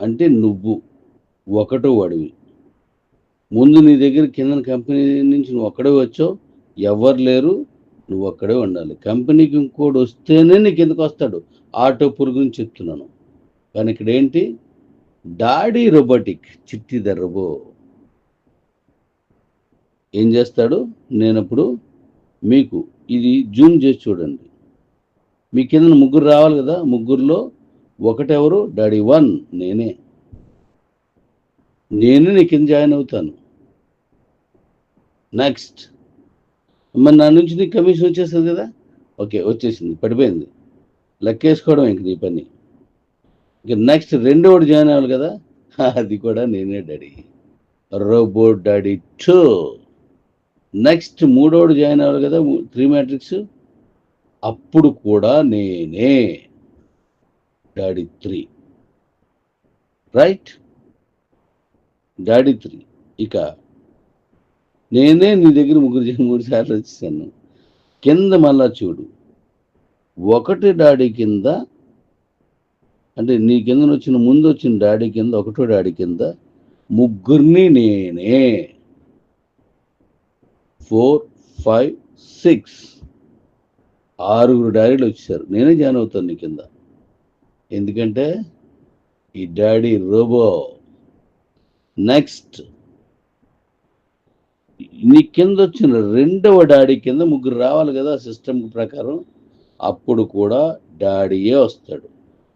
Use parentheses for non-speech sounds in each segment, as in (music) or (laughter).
అంటే నువ్వు ఒకటో వాడివి ముందు నీ దగ్గర కింద కంపెనీ నుంచి నువ్వు ఒక్కడే వచ్చావు ఎవరు లేరు నువ్వు ఒక్కడే ఉండాలి. కంపెనీకి ఇంకోటి వస్తేనే నీ కిందకు వస్తాడు. ఆటో పురుగు గురించి చెప్తున్నాను. కానీ ఇక్కడ ఏంటి? Daddy robotic Chitti the robo ఏం చేస్తాడు? నేనప్పుడు మీకు ఇది జూమ్ చేసి చూడండి. మీ కింద ముగ్గురు రావాలి కదా ముగ్గురులో ఒకటెవరు? డాడీ వన్ నేనే. నేను నీ కింద జాయిన్ అవుతాను. నెక్స్ట్. మరి నా నుంచి నీకు కమిషన్ వచ్చేస్తుంది కదా? ఓకే వచ్చేసింది పడిపోయింది. లెక్కేసుకోవడం ఇంక నీ పని. ఇక నెక్స్ట్ రెండోడు జాయిన్ అవ్వాలి కదా? అది కూడా నేనే daddy. Robot daddy two. Next మూడోడు join అవ్వాలి కదా? Three matrix. అప్పుడు కూడా నేనే. Daddy three right? Daddy three ఇక నేనే నీ దగ్గర ముగ్గురు మూడు సార్లు వచ్చేసాను. కింద మళ్ళా చూడు. ఒకటి డాడీ కింద అంటే నీ కింద వచ్చిన ముందు వచ్చిన డాడీ కింద ఒకటో డాడీ కింద ముగ్గురిని నేనే. Four five six. ఆరుగురు డాడీలు వచ్చారు నేనే జాయిన్ అవుతాను నీ కింద. ఎందుకంటే ఈ డాడీ రోబో. నెక్స్ట్. నీ కింద వచ్చిన రెండవ డాడీ కింద ముగ్గురు రావాలి కదా సిస్టమ్ ప్రకారం. అప్పుడు కూడా డాడీయే వస్తాడు.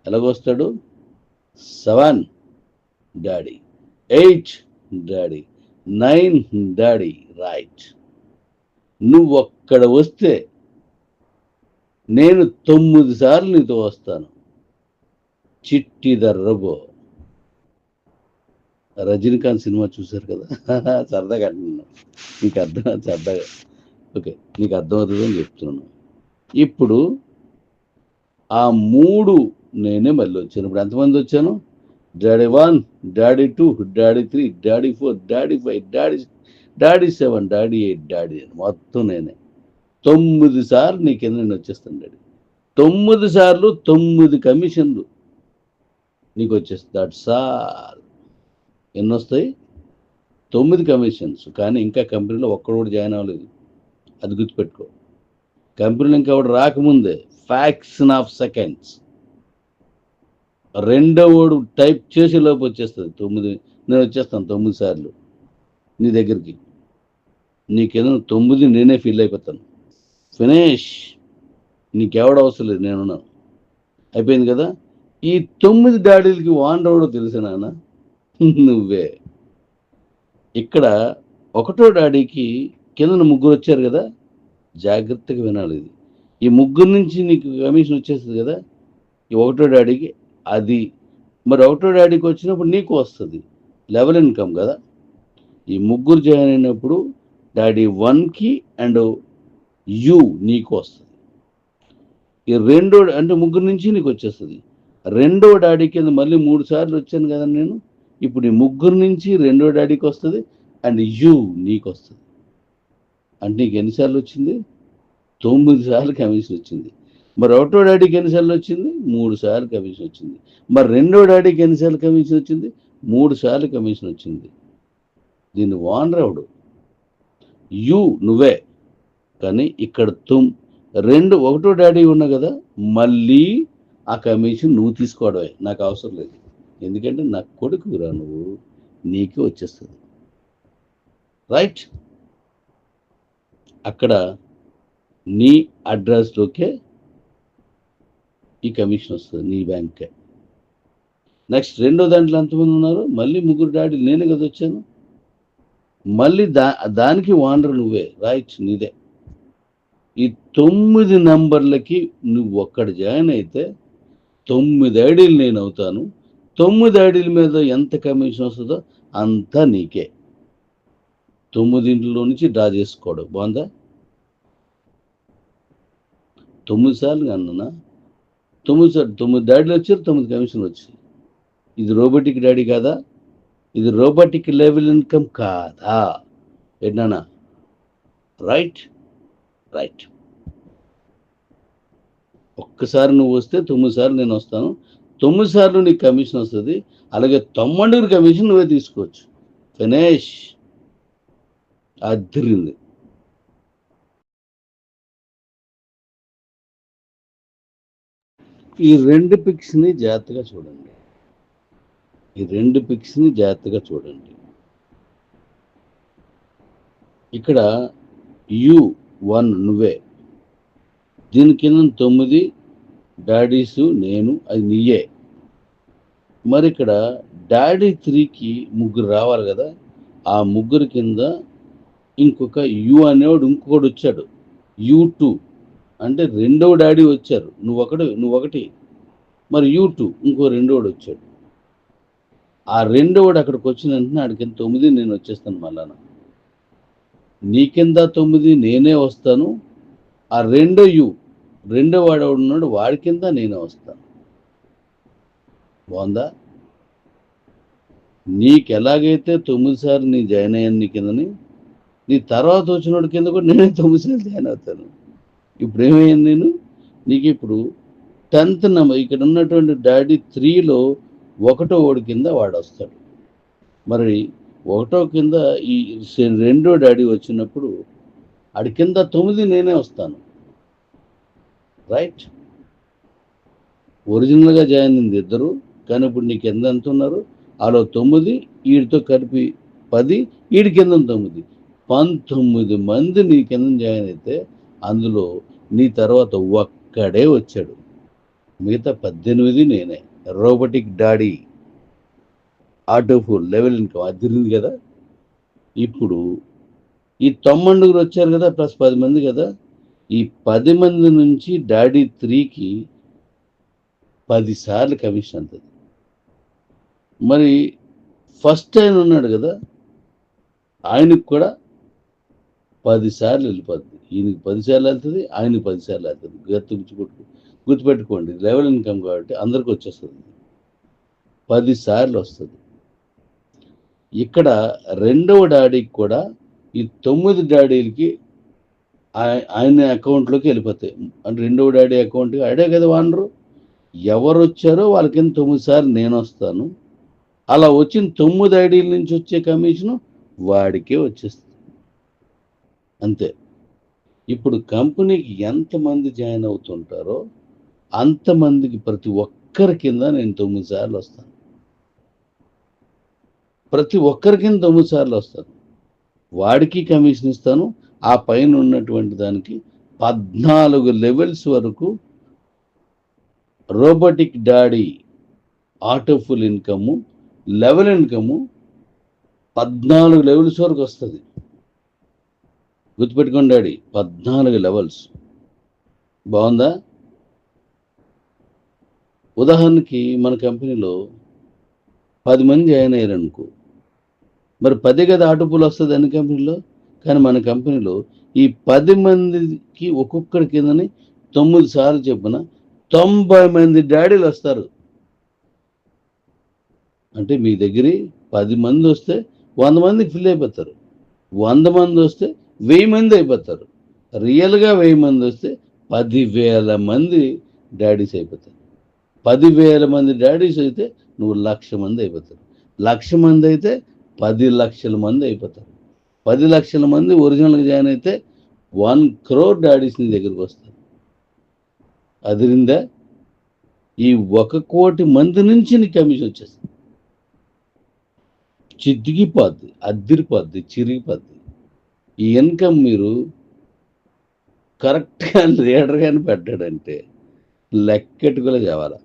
ఎలాగొస్తాడు? Seven daddy. Eight daddy. Nine daddy. Right. నువ్వు ఒక్కడ వస్తే నేను తొమ్మిది సార్లు నీతో వస్తాను. చిట్టి ద రజనీకాంత్ సినిమా చూశారు కదా? (laughs) సరదాగా అంటున్నాను. నీకు అర్థం సరదాగా. ఓకే నీకు అర్థమవుతుంది అని చెప్తున్నాను. ఇప్పుడు ఆ మూడు నేనే మళ్ళీ వచ్చాను ఇప్పుడు ఎంతమంది వచ్చాను? Daddy one daddy two daddy three daddy four daddy five daddy daddy seven daddy eight daddy మొత్తం నేనే. తొమ్మిది సార్లు నీ కింద నేను వచ్చేస్తాను డాడీ. తొమ్మిది సార్లు తొమ్మిది కమిషన్లు. నీకు వచ్చేస్తుంది దట్స్ ఆల్ ఎన్ని వస్తాయి తొమ్మిది కమిషన్స్. కానీ ఇంకా కంపెనీలో ఒక్కడు కూడా జాయిన్ అవ్వలేదు. అది గుర్తుపెట్టుకో. కంపెనీలో ఇంకా ఒకటి రాకముందే ఫ్యాక్షన్ ఆఫ్ సెకండ్స్ రెండోవాడు టైప్ చేసే లోపు వచ్చేస్తుంది. తొమ్మిది నేను వచ్చేస్తాను తొమ్మిది సార్లు నీ దగ్గరికి. నీకేదో తొమ్మిది నేనే ఫీల్ అయిపోతాను. ఫినిష్. నీకెవడ అవసరం లేదు నేనున్నాను. అయిపోయింది కదా? ఈ తొమ్మిది డాడీలకి వాన్ ఎవడో తెలుసు నాన్న? నువ్వే. ఇక్కడ ఒకటో డాడీకి కింద ముగ్గురు వచ్చారు కదా? జాగ్రత్తగా వినాలి ఇది. ఈ ముగ్గురు నుంచి నీకు కమిషన్ వచ్చేస్తుంది కదా? ఈ ఒకటో డాడీకి అది. మరి ఒకటో డాడీకి వచ్చినప్పుడు నీకు వస్తుంది. లెవెల్ ఇన్కమ్ కదా? ఈ ముగ్గురు జాయిన్ అయినప్పుడు డాడీ వన్కి అండ్ యూ నీకు వస్తుంది. ఈ రెండో అంటే ముగ్గురు నుంచి నీకు వచ్చేస్తుంది. రెండో డాడీ కింద మళ్ళీ మూడు సార్లు వచ్చాను కదా నేను. ఇప్పుడు ఈ ముగ్గురు నుంచి రెండో డాడీకి వస్తుంది అండ్ యూ నీకు వస్తుంది. అంటే నీకు ఎన్నిసార్లు వచ్చింది? తొమ్మిది సార్లు కమిషన్ వచ్చింది. మరి ఒకటో డాడీకి ఎన్నిసార్లు వచ్చింది? మూడు సార్లు కమిషన్ వచ్చింది. మరి రెండో డాడీకి ఎన్నిసార్లు కమిషన్ వచ్చింది? మూడు సార్లు కమిషన్ వచ్చింది. దీన్ని వానరావుడు యు నువ్వే. కానీ ఇక్కడ తుమ్. రెండు ఒకటో డాడీ ఉన్నా కదా మళ్ళీ ఆ కమిషన్ నువ్వు తీసుకోవడమే. నాకు అవసరం లేదు. ఎందుకంటే నా కొడుకురా నువ్వు నీకే వచ్చేస్తుంది. రైట్ అక్కడ నీ అడ్రస్లోకే ఈ కమిషన్ వస్తుంది నీ బ్యాంక్కే నెక్స్ట్ రెండో దాంట్లో ఎంతమంది ఉన్నారు? మళ్ళీ ముగ్గురు డాడీ నేనే కదా వచ్చాను. మళ్ళీ దా దానికి వాండర్ నువ్వే. రైట్ నీదే. ఈ తొమ్మిది నంబర్లకి నువ్వు ఒక్కడ జాయిన్ అయితే తొమ్మిదేడీలు నేను అవుతాను తొమ్మిదేడీల మీద ఎంత కమిషన్ వస్తుందో అంతా నీకే. తొమ్మిదింట్లో నుంచి డ్రా చేసుకోవడం. బాగుందా? తొమ్మిది సార్లు అన్న తొమ్మిది సార్లు తొమ్మిది డాడీలు వచ్చారు తొమ్మిది కమిషన్ వచ్చింది ఇది రోబోటిక్ డాడీ కాదా? ఇది రోబోటిక్ లెవెల్ ఇన్కమ్ కాదా? ఏంటన్నా? Right right. ఒక్కసారి నువ్వు వస్తే తొమ్మిది సార్లు నేను వస్తాను. తొమ్మిది సార్లు నీకు కమిషన్ వస్తుంది. అలాగే తొమ్మిది కమిషన్ నువ్వే తీసుకోవచ్చు. ఫినేష్. అదిరింది. ఈ రెండు పిక్స్ని జాగ్రత్తగా చూడండి. ఈ రెండు పిక్స్ని జాగ్రత్తగా చూడండి. ఇక్కడ యు వన్ నువ్వే. దీని కింద తొమ్మిది డాడీసు నేను అది నీయే. మరి ఇక్కడ డాడీ త్రీకి ముగ్గురు రావాలి కదా ఆ ముగ్గురు కింద ఇంకొక యు అనేవాడు ఇంకొకడు వచ్చాడు. యు టూ అంటే రెండవ డాడీ వచ్చారు. నువ్వు ఒకటి నువ్వు ఒకటి. మరి యూ టూ ఇంకో రెండోడు వచ్చాడు. ఆ రెండోడు అక్కడికి వచ్చిన వెంటనే ఆడికి తొమ్మిది నేను వచ్చేస్తాను మళ్ళా నీ కింద తొమ్మిది నేనే వస్తాను. ఆ రెండో యు రెండో వాడు ఉన్నాడు వాడి కింద నేనే వస్తాను. బాగుందా? నీకు ఎలాగైతే తొమ్మిది సార్లు నీ జాయిన్ అయ్యాను నీ కిందని నీ తర్వాత వచ్చినోడి కింద కూడా నేనే తొమ్మిది సార్లు జాయిన్ అవుతాను. ఇప్పుడు ఏమయ్యాను నేను? నీకు ఇప్పుడు టెన్త్ నెంబర్ ఇక్కడ ఉన్నటువంటి డాడీ త్రీలో ఒకటో ఓడి కింద వాడు వస్తాడు. మరి ఒకటో కింద ఈ రెండో డాడీ వచ్చినప్పుడు ఆడి కింద తొమ్మిది నేనే వస్తాను. రైట్? ఒరిజినల్గా జాయిన్ అయింది ఇద్దరు కానీ ఇప్పుడు నీకు ఎంత ఎంత ఉన్నారు? ఆలో తొమ్మిది వీడితో కలిపి పది వీడి కింద తొమ్మిది. పంతొమ్మిది మంది నీ కింద జాయిన్ అయితే అందులో నీ తర్వాత ఒక్కడే వచ్చాడు. మిగతా పద్దెనిమిది నేనే. Robotic daddy. Autopool level income. అదిరింది కదా? ఇప్పుడు ఈ తొమ్మండుగురు వచ్చారు కదా ప్లస్ పది మంది కదా? ఈ పది మంది నుంచి డాడీ త్రీకి పదిసార్లు కమిషన్ అంతది. మరి ఫస్ట్ ఆయన ఉన్నాడు కదా ఆయనకు కూడా పదిసార్లు వెళ్ళిపోతుంది వెళ్ళిపోద్ది. ఈయనకి పదిసార్లు వెళ్తుంది ఆయనకి పదిసార్లు వెళ్తుంది. గుర్తు గుర్తుపెట్టుకోండి లెవెల్ ఇన్కమ్ కాబట్టి అందరికి వచ్చేస్తుంది. పదిసార్లు వస్తుంది. ఇక్కడ రెండవ డాడీకి కూడా ఈ తొమ్మిది డాడీలకి ఆయన అకౌంట్లోకి వెళ్ళిపోతాయి. అంటే రెండవ డాడీ అకౌంట్కి ఆడే కదా వానరు ఎవరు వచ్చారో వాళ్ళకి తొమ్మిది సార్లు నేను వస్తాను. అలా వచ్చిన తొమ్మిది ఐడీల నుంచి వచ్చే కమిషను వాడికే వచ్చేస్తుంది. అంతే. ఇప్పుడు కంపెనీకి ఎంతమంది జాయిన్ అవుతుంటారో అంతమందికి ప్రతి ఒక్కరి కింద నేను తొమ్మిది సార్లు వస్తాను. ప్రతి ఒక్కరి కింద తొమ్మిది సార్లు వస్తాను. వాడికి కమిషన్ ఇస్తాను ఆ పైన ఉన్నటువంటి దానికి పద్నాలుగు లెవెల్స్ వరకు robotic daddy autopool income level income పద్నాలుగు లెవెల్స్ వరకు వస్తుంది. గుర్తుపెట్టుకోండి డాడీ పద్నాలుగు లెవెల్స్ బాగుందా? ఉదాహరణకి మన కంపెనీలో పది మంది జాయిన్ అయ్యారు అనుకో మరి పదే కదా ఆటోపూల్ వస్తుంది అన్ని కంపెనీలో? కానీ మన కంపెనీలో ఈ పది మందికి ఒక్కొక్కడి కిందని తొమ్మిది సార్లు చెప్పిన తొంభై మంది డాడీలు వస్తారు. అంటే మీ దగ్గర పది మంది వస్తే వంద మందికి ఫిల్ అయిపోతారు. వంద మంది వస్తే వెయ్యి మంది అయిపోతారు. రియల్గా వెయ్యి మంది వస్తే పదివేల మంది డాడీస్ అయిపోతారు. పదివేల మంది డాడీస్ అయితే నువ్వు లక్ష మంది అయిపోతారు. లక్ష మంది అయితే పది లక్షల మంది అయిపోతారు. పది లక్షల మంది ఒరిజినల్గా జాయిన్ అయితే వన్ క్రోర్ డాడీస్ నీ దగ్గరికి వస్తారు. అదిరిందా ఈ ఒక కోటి మంది నుంచి నీ కమిషన్ వచ్చేస్తుంది. చిద్దిగిపోద్ది అద్దిరిపోద్ది చిరిగిపోద్ది. ఈ ఇన్కమ్ మీరు కరెక్ట్గా లీడర్ కానీ పెట్టాడంటే లెక్కెట్టుకులే చేయాలి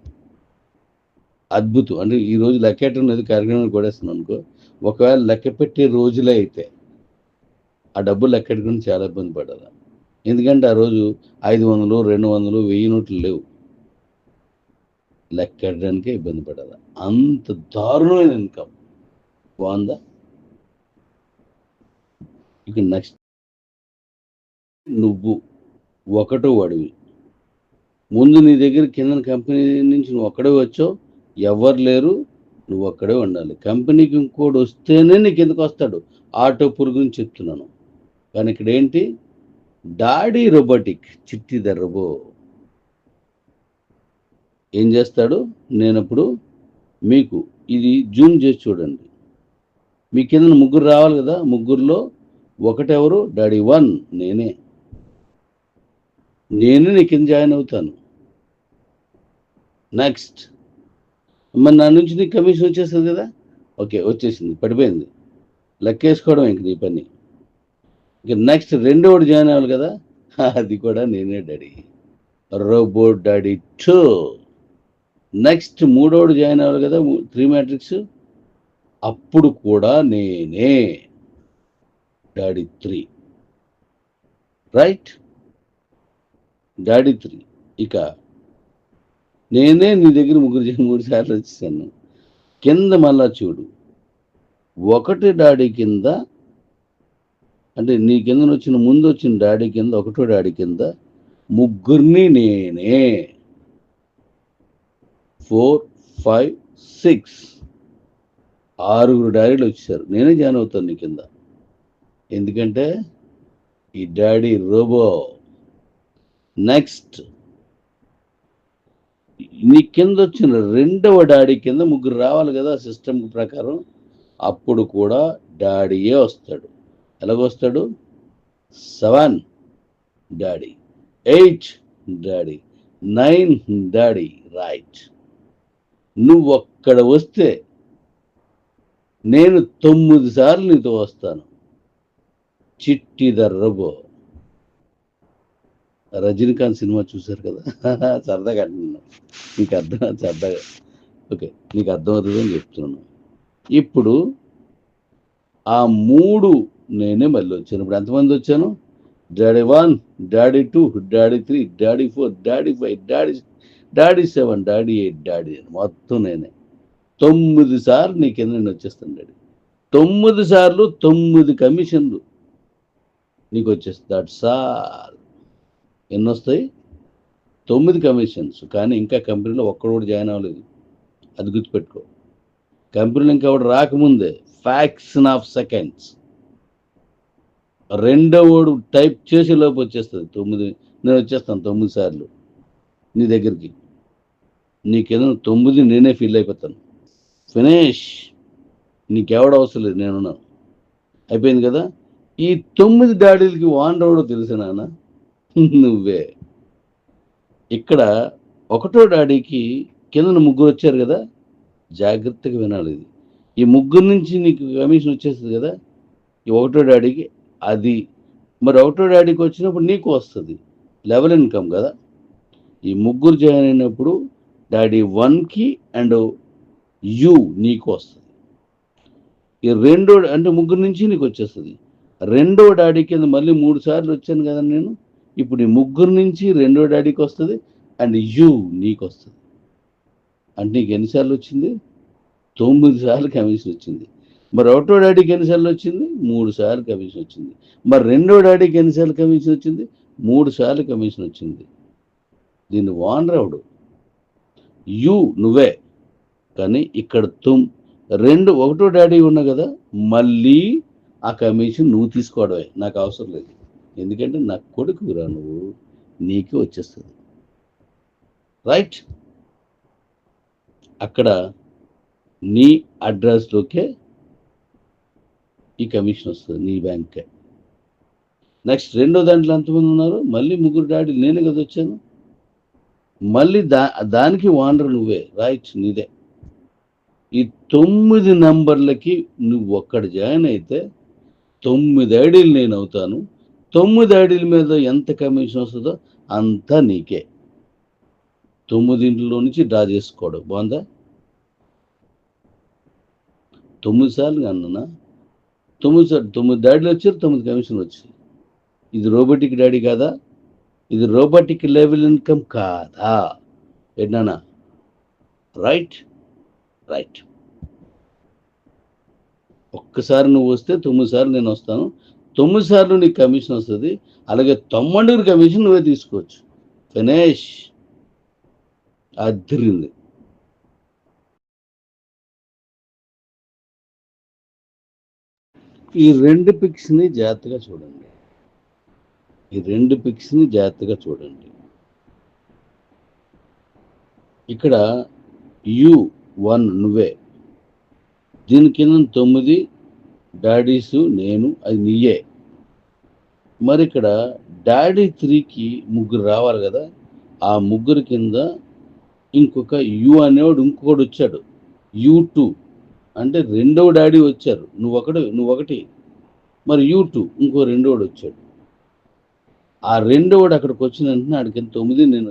అద్భుతం. అంటే ఈ రోజు లెక్కెట్టడం అనేది కార్యక్రమం కొడేస్తున్నాను అనుకో ఒకవేళ లెక్క పెట్టే రోజులే అయితే ఆ డబ్బులు లెక్కెట్టుకుని చాలా ఇబ్బంది పడాలి. ఎందుకంటే ఆ రోజు ఐదు వందలు రెండు వందలు వెయ్యి నోట్లు లేవు. లెక్కెట్టడానికే ఇబ్బంది పడాలి. అంత దారుణమైన ఇన్కమ్ బాగుందా? ఇక నెక్స్ట్ నువ్వు ఒకటో వాడివి ముందు నీ దగ్గర కింద కంపెనీ నుంచి నువ్వు ఒక్కడే వచ్చావు ఎవరు లేరు నువ్వు ఒక్కడే ఉండాలి. కంపెనీకి ఇంకోటి వస్తేనే నీకు ఎందుకు వస్తాడు. ఆటో పురుగుని చెప్తున్నాను. కానీ ఇక్కడ ఏంటి daddy robotic Chitti the robo. ఏం చేస్తాడు? నేనప్పుడు మీకు ఇది జూమ్ చేసి చూడండి. మీ కింద ముగ్గురు రావాలి కదా? ముగ్గురులో ఒకటెవరు? డాడీ వన్ నేనే. నేను నీ కింద జాయిన్ అవుతాను. నెక్స్ట్. మరి నా నుంచి నీకు కమిషన్ వచ్చేస్తుంది కదా? ఓకే వచ్చేసింది పడిపోయింది. లెక్కేసుకోవడం ఇంక నీ పని. ఇక నెక్స్ట్ రెండోడు జాయిన్ అవ్వాలి కదా అది కూడా నేనే daddy. Robot daddy two next మూడోడు join అవ్వాలి కదా త్రీ మ్యాట్రిక్స్ అప్పుడు కూడా నేనే daddy three right daddy three ఇక నేనే నీ దగ్గర ముగ్గురు జ- మూడు సార్లు వచ్చేసాను. కింద మళ్ళా చూడు. ఒకటి డాడీ కింద అంటే నీ కింద వచ్చిన ముందు వచ్చిన డాడీ కింద ఒకటో డాడీ కింద ముగ్గురిని నేనే. Four five six. ఆరుగురు డాడీలు వచ్చేసారు. నేనే జాయిన్ అవుతాను నీ కింద. ఎందుకంటే ఈ డాడీ రోబో. నెక్స్ట్. నీ కింద వచ్చిన రెండవ డాడీ కింద ముగ్గురు రావాలి కదా సిస్టమ్ ప్రకారం. అప్పుడు కూడా డాడీయే వస్తాడు. ఎలాగొస్తాడు? Seven daddy. Eight daddy. Nine daddy. Right. నువ్వు ఒక్కడ వస్తే నేను తొమ్మిది సార్లు నీతో వస్తాను. చిట్టి దర్రబో రజనీకాంత్ సినిమా చూశారు కదా? (laughs) సరదాగా అంటున్నాను. నీకు అర్థం సరదాగా. ఓకే నీకు అర్థమవుతుందని చెప్తున్నాను. ఇప్పుడు ఆ మూడు నేనే మళ్ళీ వచ్చాను. ఇప్పుడు ఎంతమంది వచ్చాను? Daddy one daddy two daddy three daddy four daddy five daddy daddy seven daddy eight daddy అని మొత్తం నేనే. తొమ్మిది సార్లు నీ కింద నేను వచ్చేస్తాను డాడీ. తొమ్మిది సార్లు తొమ్మిది కమిషన్లు నీకు వచ్చేస్తుంది దట్ సార్. ఎన్ని వస్తాయి? తొమ్మిది కమిషన్స్. కానీ ఇంకా కంపెనీలో ఒక్కడు కూడా జాయిన్ అవ్వలేదు. అది గుర్తుపెట్టుకో. కంపెనీలో ఇంకా రాకముందే. ఫ్యాక్షన్ ఆఫ్ సెకండ్స్ రెండోవాడు టైప్ చేసే లోపు వచ్చేస్తుంది. తొమ్మిది నేను వచ్చేస్తాను తొమ్మిది సార్లు. నీ దగ్గరికి. నీ తొమ్మిది నేనే ఫీల్ అయిపోతాను. ఫినిష్. నీకెవడ అవసరం లేదు నేనున్నాను అయిపోయింది కదా? ఈ తొమ్మిది డాడీలకి వాండవడో తెలుసు నాన్న? నువ్వే. ఇక్కడ ఒకటో డాడీకి కింద ముగ్గురు వచ్చారు కదా? జాగ్రత్తగా వినాలి ఇది. ఈ ముగ్గురు నుంచి నీకు కమిషన్ వచ్చేస్తుంది కదా? ఈ ఒకటో డాడీకి అది. మరి అవుటర్ డాడీకి వచ్చినప్పుడు నీకు వస్తుంది. లెవెల్ ఇన్కమ్ కదా. ఈ ముగ్గురు జాయిన్ అయినప్పుడు డాడీ వన్కి అండ్ యూ నీకు వస్తుంది. ఈ రెండో అంటే ముగ్గురు నుంచి నీకు వచ్చేస్తుంది. రెండో డాడీ కింద మళ్ళీ మూడు సార్లు వచ్చాను కదా నేను. ఇప్పుడు ఈ ముగ్గురు నుంచి రెండో డాడీకి వస్తుంది అండ్ యూ నీకు వస్తుంది. అంటే నీకు ఎన్నిసార్లు వచ్చింది? తొమ్మిది సార్లు కమిషన్ వచ్చింది. మరి ఒకటో డాడీకి ఎన్నిసార్లు వచ్చింది మూడు సార్లు కమిషన్ వచ్చింది. మరి రెండో డాడీకి ఎన్నిసార్లు కమిషన్ వచ్చింది మూడు సార్లు కమిషన్ వచ్చింది. దీన్ని వానరావుడు యు నువ్వే. కానీ ఇక్కడ తుమ్. రెండు ఒకటో డాడీ ఉన్నా కదా మళ్ళీ ఆ కమిషన్ నువ్వు తీసుకోవడమే. నాకు అవసరం లేదు. ఎందుకంటే నా కొడుకురా నువ్వు. నీకే వచ్చేస్తుంది. రైట్? అక్కడ నీ అడ్రస్లోకే ఈ కమిషన్ వస్తుంది నీ బ్యాంక్కే నెక్స్ట్ రెండో దాంట్లో ఎంతమంది ఉన్నారు? మళ్ళీ ముగ్గురు డాడీ నేనే కదా వచ్చాను. మళ్ళీ దా దానికి వానర్ నువ్వే రైట్ నీదే. ఈ తొమ్మిది నంబర్లకి నువ్వు ఒక్కడ జాయిన్ అయితే తొమ్మిది ఐడీలు నేను అవుతాను. తొమ్మిది ఐడీల మీద ఎంత కమిషన్ వస్తుందో అంతా నీకే. తొమ్మిదింట్లో నుంచి డ్రా చేసుకోవడం. బాగుందా? తొమ్మిది సార్లు అన్ననా? తొమ్మిది సార్ తొమ్మిది డాడీలు వచ్చారు తొమ్మిది కమిషన్ వచ్చింది ఇది రోబోటిక్ డాడీ కాదా? ఇది రోబోటిక్ లెవెల్ ఇన్కమ్ కాదా? ఏంటన్నా రైట్ రైట్. ఒక్కసారి నువ్వు వస్తే తొమ్మిది సార్లు నేను వస్తాను. తొమ్మిది సార్లు నీకు కమిషన్ వస్తుంది. అలాగే తొమ్మిది కమిషన్ నువ్వే తీసుకోవచ్చు. ఫినేష్. అదిరింది. ఈ రెండు పిక్స్ని జాగ్రత్తగా చూడండి. ఈ రెండు పిక్స్ని జాగ్రత్తగా చూడండి. ఇక్కడ యు వన్ నువ్వే. దీని కింద తొమ్మిది డాడీసు నేను అది నీయే. మరి ఇక్కడ డాడీ త్రీకి ముగ్గురు రావాలి కదా ఆ ముగ్గురు కింద ఇంకొక యు అనేవాడు ఇంకొకడు వచ్చాడు. You two. అంటే రెండవ డాడీ వచ్చారు. నువ్వు ఒకటి నువ్వు ఒకటి. మరి యూ టూ ఇంకో రెండోడు వచ్చాడు. ఆ రెండోడు అక్కడికి వచ్చిన వెంటనే ఆడికి తొమ్మిది నేను